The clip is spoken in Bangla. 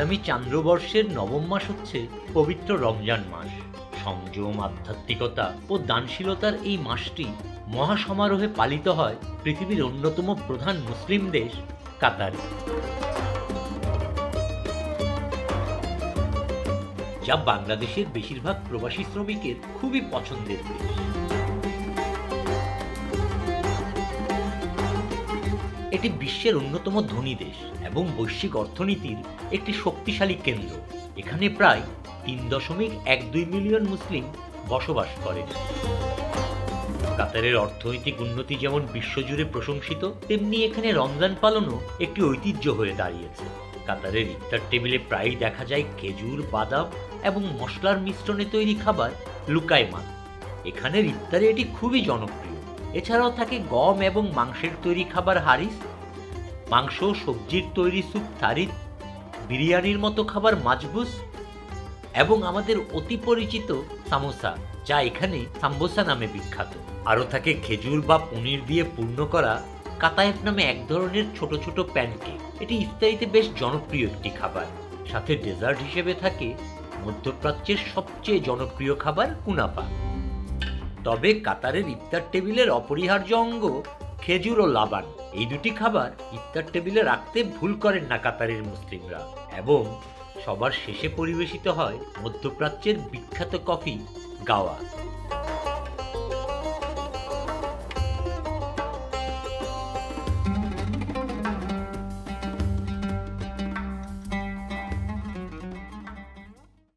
ইসলামী চান্দ্রবর্ষের নবম মাস হচ্ছে পবিত্র রমজান মাস। সংযম, আধ্যাত্মিকতা ও দানশীলতার এই মাসটি মহাসমারোহে পালিত হয় পৃথিবীর অন্যতম প্রধান মুসলিম দেশ কাতারে। যা বাংলাদেশের বেশিরভাগ প্রবাসী শ্রমিকের খুবই পছন্দের দেশ। এটি বিশ্বের অন্যতম ধনী দেশ এবং বৈশ্বিক অর্থনীতির একটি শক্তিশালী কেন্দ্র। এখানে প্রায় তিন দশমিক এক দুই মিলিয়ন মুসলিম বসবাস করে। কাতারের অর্থনৈতিক উন্নতি যেমন বিশ্বজুড়ে প্রশংসিত, তেমনি এখানে রমজান পালনও একটি ঐতিহ্য হয়ে দাঁড়িয়েছে। কাতারের ইফতার টেবিলে প্রায়ই দেখা যায় খেজুর, বাদাম এবং মশলার মিশ্রণে তৈরি খাবার লুকাইমান এখানের ইফতারে এটি খুবই জনপ্রিয়। এছাড়াও থাকে গম এবং মাংসের তৈরি খাবার হারিস, মাংস, সবজির তৈরি স্যুপ থারিদ বিরিয়ানির মতো খাবার মাজবুস, এবং আমাদের অতি পরিচিত সামোসা, যা এখানে সাম্বোসা নামে বিখ্যাত। আরও থাকে খেজুর বা পনির দিয়ে পূর্ণ করা কাতায়েফ নামে এক ধরনের ছোট ছোট প্যানকেক। এটি ইফতারিতে বেশ জনপ্রিয় একটি খাবার। সাথে ডেজার্ট হিসেবে থাকে মধ্যপ্রাচ্যের সবচেয়ে জনপ্রিয় খাবার কুনাফা। তবে কাতারের ইফতার টেবিলের অপরিহার্য অঙ্গ খেজুর ও লাবান। এই দুটি খাবার ইফতার টেবিলে রাখতে ভুল করেন না কাতারের মুসলিমরা এবং সবার শেষে পরিবেশিত হয় মধ্যপ্রাচ্যের বিখ্যাত কফি গাওয়া।